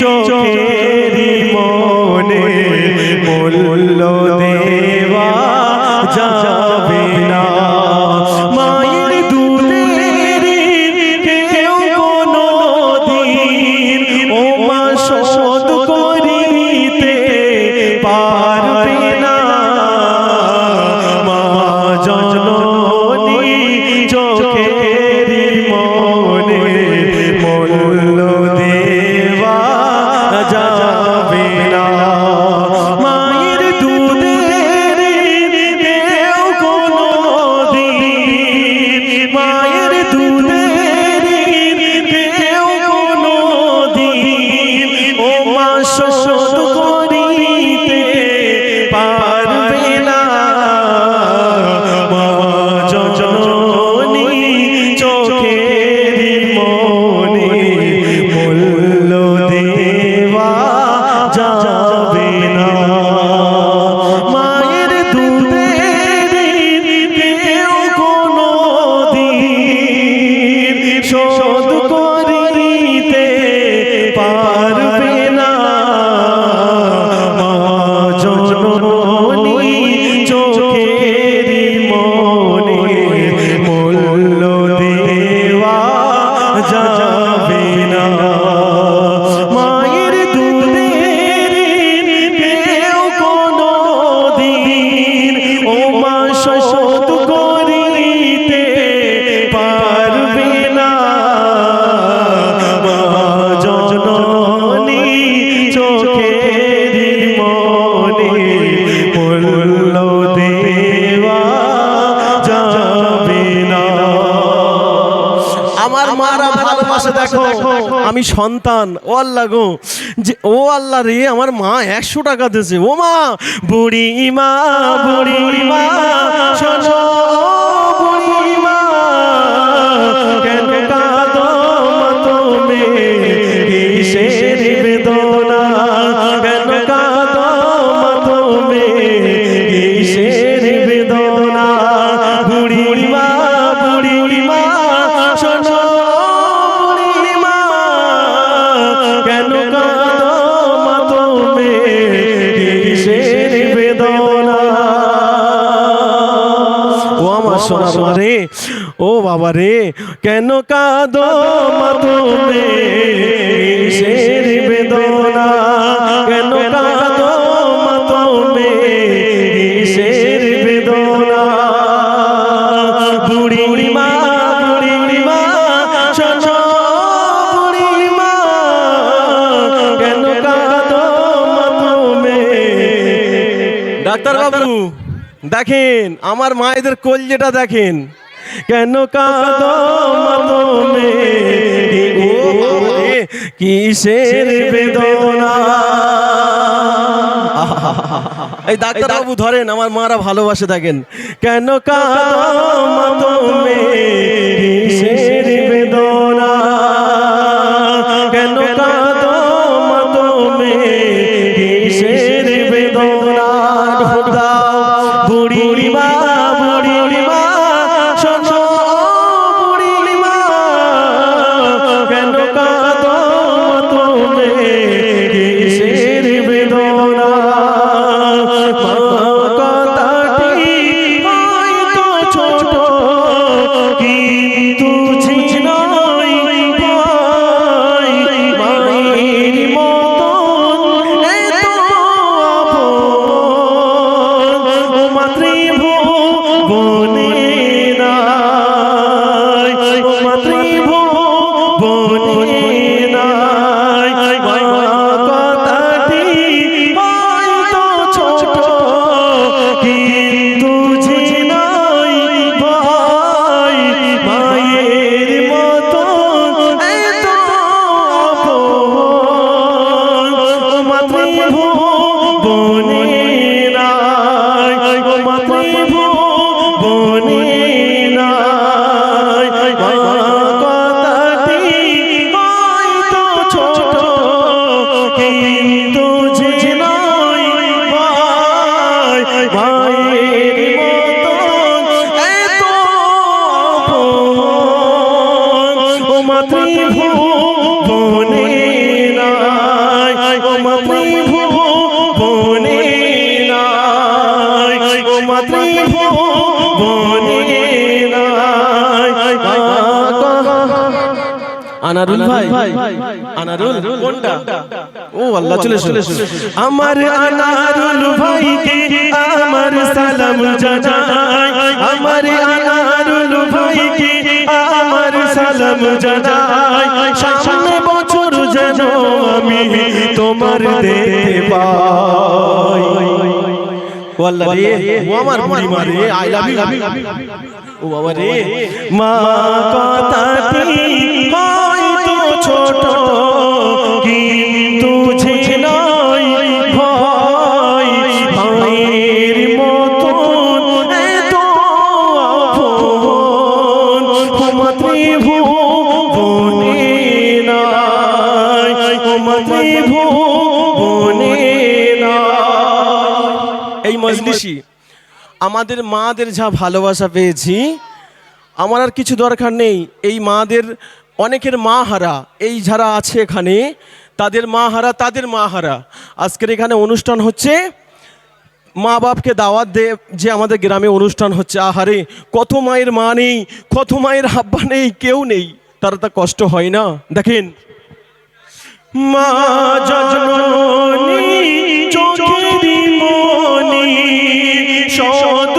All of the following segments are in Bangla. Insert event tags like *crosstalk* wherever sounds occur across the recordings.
চোখে *laughs* আমি সন্তান, ও আল্লাহ গো, যে ও আল্লাহ রে, আমার মা একশো টাকা দিয়েছে। ও মা, বুড়ি মা, বুড়ি সোনা রে ও বাবা রে কেন কাঁদো মা তুমি শের বেদনা? কেন কাঁদো মা তুমি শের বেদনা বুড়ি মা বুড়ি মা শোনো ডাক্তার বাবু দেখেন আমার মায়েদের কলজেটা দেখেন। কেন কাদমে কিসের বেদনা? এই ডাক্তার বাবু ধরেন আমার মারা ভালোবাসে থাকেন কেন কাদমে কিসের তোমাতে আনারুল ভাই। আনারুল কোনটা? ও আল্লাহ চলে চলে আমার আনারুল আমার সালাম জানাই। আমার আনারুল ভাইকে আমার সালাম জানাই। সামনে বছর যেন আমি তোমার দেখতে ও আল্লাহ রে ও আমার বুড়ি মা রে আই লাভ ইউ ও বাবা রে মা কথাটি হয়তো ছোট কিন্তু যে মজলিসি আমাদের মাদের যা ভালোবাসা পেয়েছি আমার আর কিছু দরকার নেই। এই মাদের অনেকের মা হারা এই যারা আছে এখানে তাদের মা হারা তাদের মা হারা। আজকের এখানে অনুষ্ঠান হচ্ছে মা বাপকে দাওয়াত দে যে আমাদের গ্রামে অনুষ্ঠান হচ্ছে। আহারে কত মায়ের মা নেই কত মায়ের হাব্বা নেই কেউ নেই। তারা তা কষ্ট হয় না। দেখেন মা জননী চোখেরি Sean. Sean.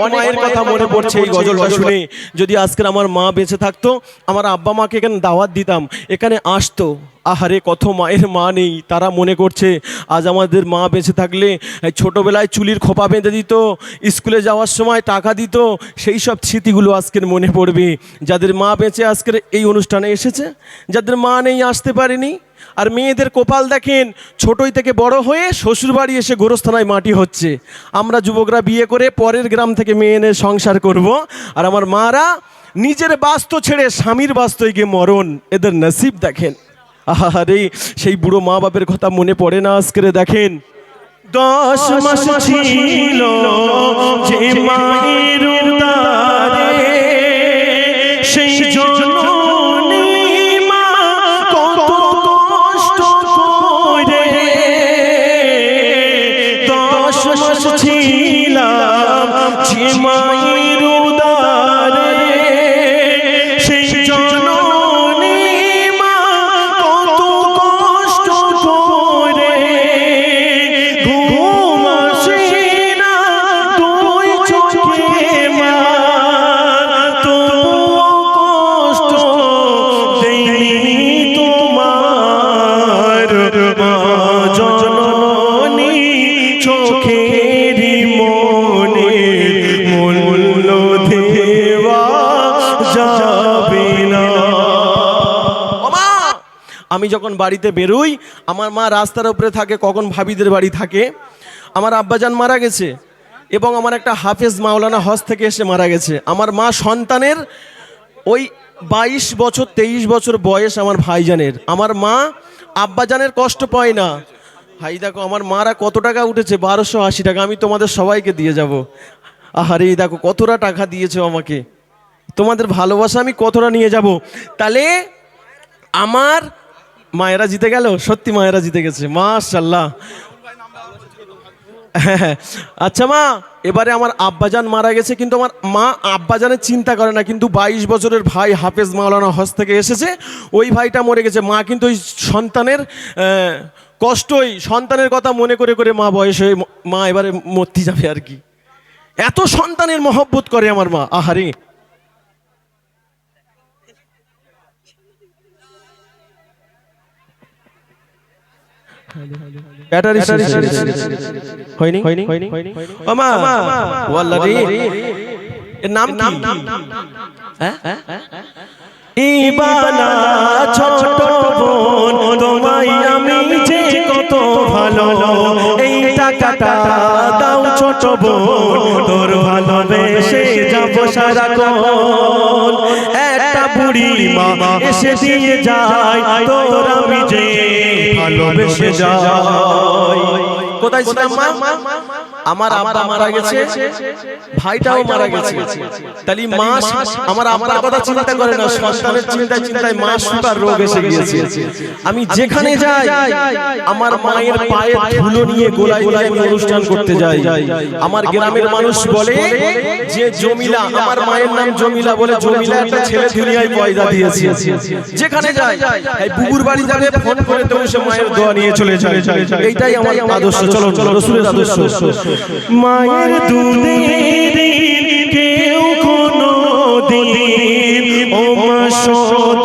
মায়ের কথা মনে পড়ছে এই গজলটা শুনে। যদি আজকের আমার মা বেঁচে থাকতো আমার আব্বা মাকে এখানে দাওয়াত দিতাম। এখানে আসতো। আহারে কত মায়ের মা নেই তারা মনে করছে আজ আমাদের মা বেঁচে থাকলে ছোটোবেলায় ছোটবেলায় চুলির খোপা বেঁধে দিত স্কুলে যাওয়ার সময় টাকা দিত সেই সব স্মৃতিগুলো আজকের মনে পড়বে। যাদের মা বেঁচে আজকের এই অনুষ্ঠানে এসেছে যাদের মা নেই আসতে পারেনি আর মেয়েদের কপাল দেখেন, ছোটই থেকে বড় হয়ে শ্বশুরবাড়ি এসে গোরস্থানায় মাটি হচ্ছে। আমরা যুবকরা বিয়ে করে পরের গ্রাম থেকে মেয়ে এনে সংসার করব। আর আমার মারা নিজের বাস্ত ছেড়ে স্বামীর বাস্তয় গিয়ে মরণ, এদের নসিব দেখেন। আহারে, সেই বুড়ো মা বাপের কথা মনে পড়ে না আজকের দেখেন। দশ মাস ছিল যে মায়ের ছিলাম যে মায়ের আমি যখন বাড়িতে বেরোই, আমার মা রাস্তার উপরে থাকে, কখন ভাবিদের বাড়ি থাকে, আমার আব্বাজান মারা গেছে এবং আমার একটা হাফেজ মাওলানা হজ থেকে এসে মারা গেছে। আমার মা সন্তানের ওই বাইশ বছর, তেইশ বছর বয়স আমার ভাইজানের। আমার মা আব্বাজানের কষ্ট পায় না। ভাই, দেখো, আমার মারা কত টাকা উঠেছে? বারোশো আশি টাকা, আমি তোমাদের সবাইকে দিয়ে যাব। আহারে দেখো, কতটা টাকা দিয়েছে আমাকে। তোমাদের ভালোবাসা আমি কতটা নিয়ে যাব? তাহলে আমার মায়েরা জিতে গেল? সত্যি মায়েরা জিতে গেছে। মাশাল্লাহ আচ্ছা মা, এবারে আমার আব্বাজান মারা গেছে, কিন্তু আমার মা আব্বাজানের চিন্তা করে না, কিন্তু বাইশ বছরের ভাই হাফেজ মাওলানা হজ থেকে এসেছে, ওই ভাইটা মরে গেছে। মা কিন্তু ওই সন্তানের কষ্টই, সন্তানের কথা মনে করে করে মা বয়স হয়ে মা এবারে মরতে যাবে আর কি। এত সন্তানের মহব্বত করে আমার মা, আহারে। ব্যাটারি হয়ে। হয়নি হয়নি হয়নি ও মা ওয়াল্লাহ রে এর নাম কি হ্যাঁ ইবানা ছোট বোন তোমায় আমি যে কত ভালো এই টাকাটা দাও ছোট বোন তোর ভালোবেসে যাব সারা কোন একটা বুড়ি মা এসে দিয়ে যায় তোর আমি যে ভালোবেসে যাই কোথায় ছিলাম মা? আমার আব্বা মারা গেছে ভাইটাও মারা গেছে। তাহলে মা আমার আব্বার কথা চিন্তা করে না সন্তানের চিন্তায় চিন্তায় মা সুগার রোগ এসে গিয়েছে। আমি যেখানে যাই আমার মায়ের পায়ে ধুলো নিয়ে গোলায় গোলায় আমি অনুষ্ঠান করতে যাই। আমার গ্রামের মানুষ বলে যে জমিলা আমার মায়ের নাম জমিলা বলে জমিলা একটা ছেলে দুনিয়ায় পয়দা দিয়েছে। যেখানে যাই এই বুবুর বাড়ি যাবে ফোন করে তো সে মায়ের দোয়া নিয়ে চলে যায়। এইটাই আমার আদর্শ চলো চলো রসুলের আদর্শ মায়ের দুধের কেউ কোনো দিন ও মা শোধ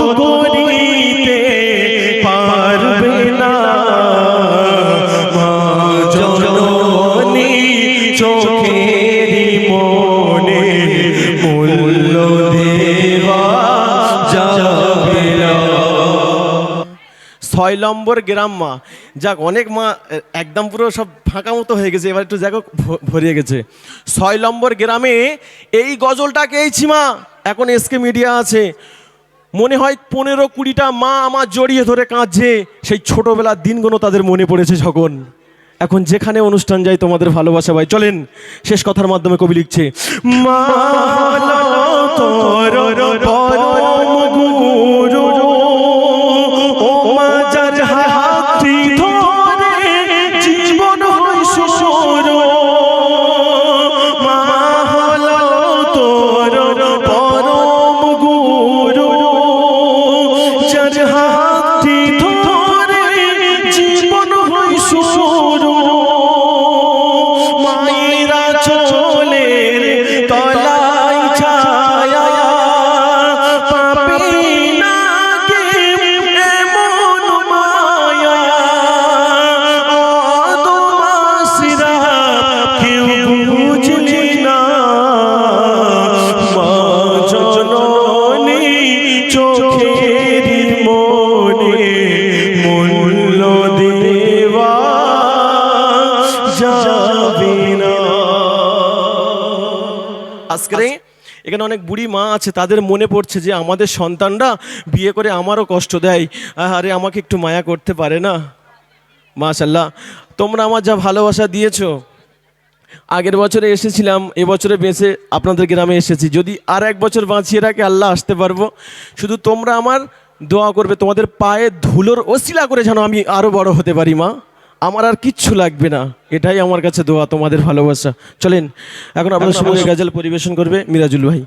ছয় নম্বর গ্রাম মা। যাক, অনেক মা, একদম পুরো সব ফাঁকা মতো হয়ে গেছে, এবার একটু ভ- ভরিয়ে গেছে। ছয় নম্বর গ্রামে এই গজলটা গেয়েছি মা, এখন এসকে মিডিয়া আছে। মনে হয় পনেরো কুড়িটা মা আমার জড়িয়ে ধরে কাঁদছে, সেই ছোটবেলার দিনগুলো তাদের মনে পড়েছে যখন। এখন যেখানে অনুষ্ঠান যায় তোমাদের ভালোবাসা ভাই, চলেন, শেষ কথার মাধ্যমে কবি লিখছে, মা এখানে অনেক বুড়ি মা আছে, তাদের মনে পড়ছে যে আমাদের সন্তানরা বিয়ে করে আমারও কষ্ট দেয়। আরে আমাকে একটু মায়া করতে পারে না? মাশাল্লাহ তোমরা আমার যা ভালোবাসা দিয়েছ, আগের বছরে এসেছিলাম, এবছরে বেঁচে আপনাদের গ্রামে এসেছি। যদি আর এক বছর বাঁচিয়ে রাখে, আল্লাহ আসতে পারব। শুধু তোমরা আমার দোয়া করবে, তোমাদের পায়ে ধুলোর ওসিলা করে যেন আমি আরও বড় হতে পারি, মা। আমার আর কিচ্ছু লাগবে না। এটাই আমার কাছে দোয়া তোমাদের ভালোবাসা। চলেন এখন আপনার সময় গাজাল পরিবেশন করবে মিরাজুল ভাই।